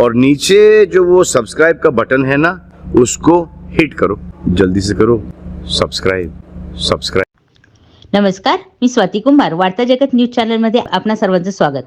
और नीचे जो वो सब्सक्राइब का बटन है ना उसको हिट करो। जल्दी से करो। सब्सक्राइब सब्सक्राइब नमस्कार मी स्वाती कुंभार वार्ता जगत न्यूज चॅनलमध्ये आपणा सर्वांचं स्वागत.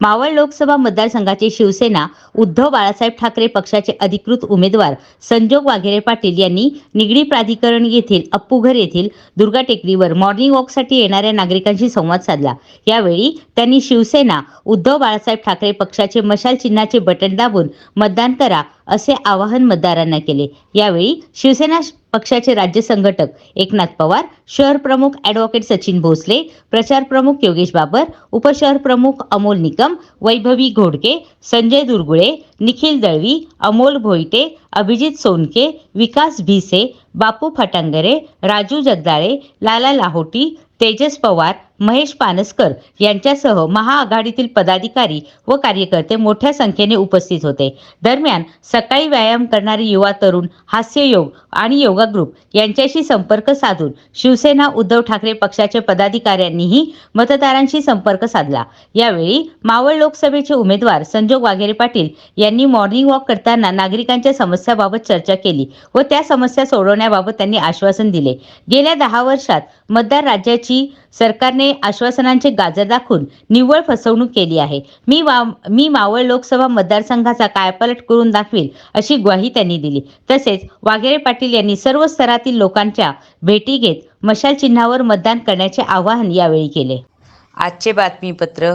मावळ लोकसभा मतदारसंघाचे शिवसेना उद्धव बाळासाहेब ठाकरे पक्षाचे अधिकृत उमेदवार संजोग वाघेरे पाटील यांनी निगडी प्राधिकरण येथील अप्पूघर येथील दुर्गा टेकडीवर मॉर्निंग वॉकसाठी येणाऱ्या नागरिकांशी संवाद साधला. यावेळी त्यांनी शिवसेना उद्धव बाळासाहेब ठाकरे पक्षाचे मशाल चिन्हाचे बटन दाबून मतदान करा असे आवाहन मतदारांना केले. यावेळी शिवसेना पक्षाचे राज्य संघटक एकनाथ पवार शहर प्रमुख ॲडव्होकेट सचिन भोसले प्रचार प्रमुख योगेश बाबर उपशहर प्रमुख अमोल निकम वैभवी घोडके संजय दुर्गुळे निखिल दळवी अमोल भोईटे अभिजित सोनके विकास भिसे बापू फटांगरे राजू जगदाळे लाला लाहोटी तेजस पवार महेश पानसकर यांच्यासह महाआघाडीतील पदाधिकारी व कार्यकर्ते मोठ्या संख्येने उपस्थित होते. दरम्यान सकाळी व्यायाम करणारे युवा तरुण हास्ययोग आणि योगा ग्रुप यांच्याशी संपर्क साधून शिवसेना उद्धव ठाकरे पक्षाच्या पदाधिकाऱ्यांनीही मतदारांशी संपर्क साधला. यावेळी मावळ लोकसभेचे उमेदवार संजोग वाघेरे पाटील यांनी मॉर्निंग वॉक करताना नागरिकांच्या समस्याबाबत चर्चा केली व त्या समस्या सोडवण्याबाबत त्यांनी आश्वासन दिले. गेल्या दहा वर्षात मतदार राज्याची सरकारने आश्वासनांचे गाजर दाखवून निव्वळ फसवणूक केली आहे. मी वा मी मावळ लोकसभा मतदारसंघाचा कायपलट करून दाखवील अशी ग्वाही त्यांनी दिली. तसेच वाघेरे पाटील यांनी सर्व स्तरातील लोकांच्या भेटी घेत मशाल चिन्हावर मतदान करण्याचे आवाहन यावेळी केले. आजचे बातमीपत्र